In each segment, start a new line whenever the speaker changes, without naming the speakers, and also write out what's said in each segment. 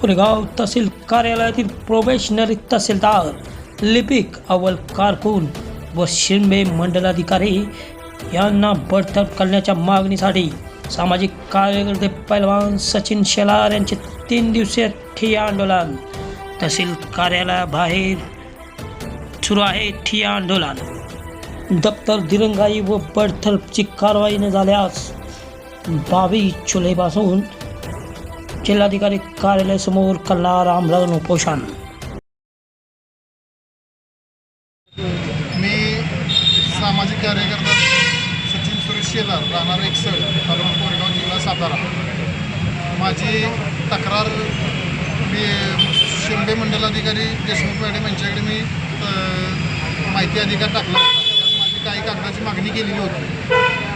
कोरेगाव तहसील कार्यालयातील प्रोबेशनरी तहसीलदार लिपिक अव्वल कारकून व शिंबे मंडलाधिकारी यांना बडतर्फ करण्याच्या मागणीसाठी सामाजिक कार्यकर्ते पैलवान सचिन शेलार यांचे तीन दिवसीय ठिय्या आंदोलन. तहसील कार्यालयाबाहेर सुरू आहे ठिय्या आंदोलन. दप्तर दिरंगाई व बडतर्फची कारवाई न झाल्यास बावीस जुलैपासून जिल्हाधिकारी कार्यालयासमोर करणार आमरण उपोषण
मी सामाजिक कार्यकर्ता सचिन सुरेश शेलार राहणार एकसळ तालुका कोरेगाव जिल्हा सातारा. माझी तक्रार मी शिंदे मंडलाधिकारी देशमुख मॅडम यांच्याकडे मी माहिती अधिकार टाकला होता. माझी काही कागदाची मागणी केलेली होती.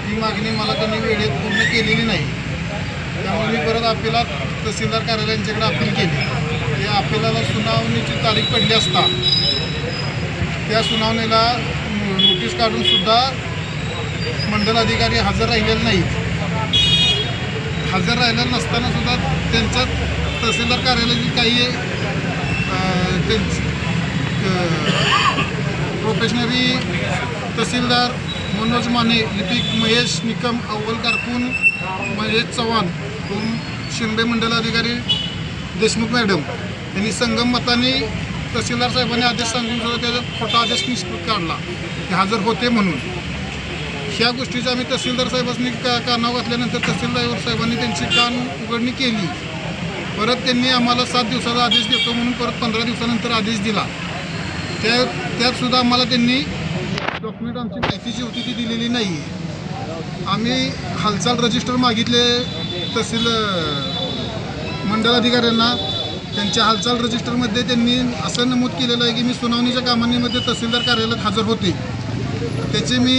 ती मागणी मला त्यांनी वेळेत पूर्ण केलेली नाही. त्यामुळे मी परत अपिलात तहसीलदार कार्यालयांच्याकडे अपील केली. या अपिलाला सुनावणीची तारीख पडली असता त्या सुनावणीला नोटीस काढूनसुद्धा मंडल अधिकारी हजर राहिलेले नाहीत. हजर राहिलेलं नसतानासुद्धा त्यांचं त्यांच्या तहसीलदार कार्यालयाची काही प्रोफेशनरी तहसीलदार मनोज माने लिपिक महेश निकम अव्वल कारकून महेश चव्हाण दोन शिंदे मंडल अधिकारी देशमुख मॅडम. यांनी संगम मताने तहसीलदार साहेबांनी आदेश सांगून सुद्धा त्याचा खोटा आदेश निष्कृत काढला. ते हजर होते म्हणून. ह्या गोष्टीचा आम्ही तहसीलदार साहेबांनी का कानावर घातल्यानंतर तहसीलदार साहेबांनी त्यांची कान उघडणी केली. परत त्यांनी आम्हाला सात दिवसाचा आदेश देतो म्हणून परत पंधरा दिवसानंतर आदेश दिला. त्या त्यातसुद्धा आम्हाला त्यांनी डॉक्युमेंट आमची माहितीची होती ती दिलेली नाही आम्ही हालचाल रजिस्टर मागितले तहसील मंडलाधिकाऱ्यांना अधिकाऱ्यांना. त्यांच्या हालचाल रजिस्टरमध्ये त्यांनी असं नमूद केलेलं आहे की मी सुनावणीच्या कामांमध्ये तहसीलदार कार्यालयात हजर होते. त्याचे मी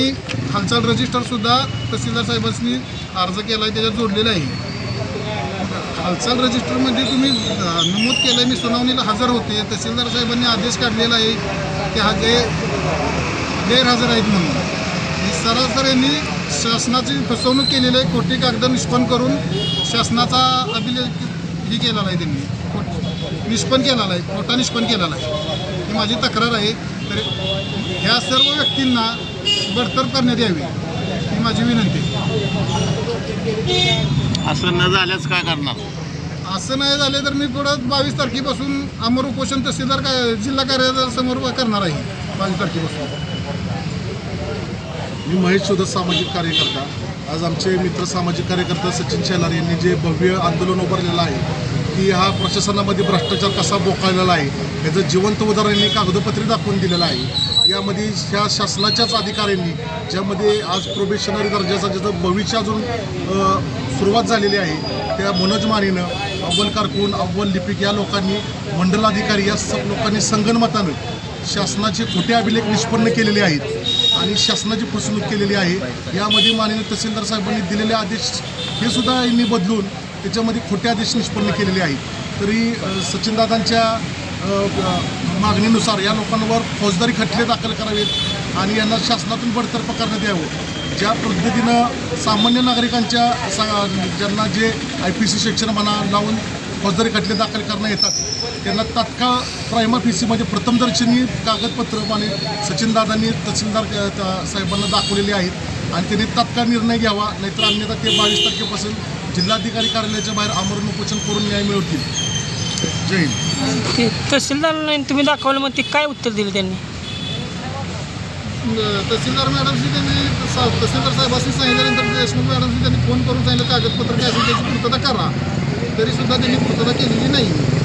हालचाल रजिस्टरसुद्धा तहसीलदार साहेबांनी अर्ज केला आहे त्याच्यात जोडलेला आहे. हालचाल रजिस्टरमध्ये तुम्ही नमूद केलं आहे मी सुनावणीला हजर होते. तहसीलदार साहेबांनी आदेश काढलेला आहे की हा गे गैरहजर आहेत म्हणून. सरासर यांनी शासनाची फसवणूक केलेली आहे खोटी कागद निष्पन्न करून शासनाचा अभिलेख ही केलेला आहे त्यांनी. निष्पन्न केलेला आहे खोटा निष्पन्न केलेला आहे. ही माझी तक्रार आहे. तर ह्या सर्व व्यक्तींना बडतर्फ करण्यात यावी ही माझी विनंती
असं न झाल्यास काय करणार?
असं नाही झाले तर मी पुढं बावीस तारखेपासून अमर उपोषण तहसीलदार का जिल्हा कार्यालयासमोर करणार आहे बावीस तारखेपासून.
मी महेश शोधत सामाजिक कार्यकर्ता. आज आमचे मित्र सामाजिक कार्यकर्ता सचिन शेलार यांनी जे भव्य आंदोलन उभारलेलं आहे की हा प्रशासनामध्ये भ्रष्टाचार कसा बोकाळलेला आहे याचं जिवंत उदाहरण यांनी कागदपत्रे दाखवून दिलेलं आहे. यामध्ये ह्या शासनाच्याच अधिकाऱ्यांनी ज्यामध्ये आज प्रोबेशनरी दर्जाचा ज्याचं भविष्य अजून सुरुवात झालेली आहे त्या मनोज मानेनं अव्वल कारकून अव्वल लिपिक या लोकांनी मंडलाधिकारी या सब लोकांनी संगणमतानं शासनाचे खोटे अभिलेख निष्पन्न केलेले आहेत. आणि शासनाची फसवणूक केलेली आहे. यामध्ये माननीय तहसीलदार साहेबांनी दिलेले आदेश हे सुद्धा यांनी बदलून त्याच्यामध्ये खोटे आदेश निष्पन्न केलेले आहेत. तरी सचिनदादांच्या मागणीनुसार या लोकांवर फौजदारी खटले दाखल करावेत आणि यांना शासनातून बडतर्फ करण्यात यावं. ज्या पद्धतीनं सामान्य नागरिकांच्या सा ज्यांना जे आय पी सी शिक्षण म्हणा लावून फौजदारी खटले दाखल करण्यात येतात. त्यांना तात्काळ प्रायमा पी सीमध्ये प्रथम दर्शनी कागदपत्र आणि सचिनदादांनी तहसीलदार साहेबांना दाखवलेली आहेत आणि त्यांनी तात्काळ निर्णय घ्यावा नाहीतर अन्यथा ते बावीस तारखेपासून जिल्हाधिकारी कार्यालयाच्या बाहेर आमरण उपोषण करून न्याय मिळवतील. जय हिंद.
ते तहसीलदारांना तुम्ही दाखवलं मग ते काय उत्तर दिलं त्यांनी?
तहसीलदार मॅडमशी त्यांनी तहसीलदार साहेबांशी सांगितल्यानंतर देशमुख मॅडमशी त्यांनी फोन करून सांगितलं कागदपत्र काय असेल त्याची पूर्तता करा. तरीसुद्धा त्यांनी पूर्तता केलेली नाही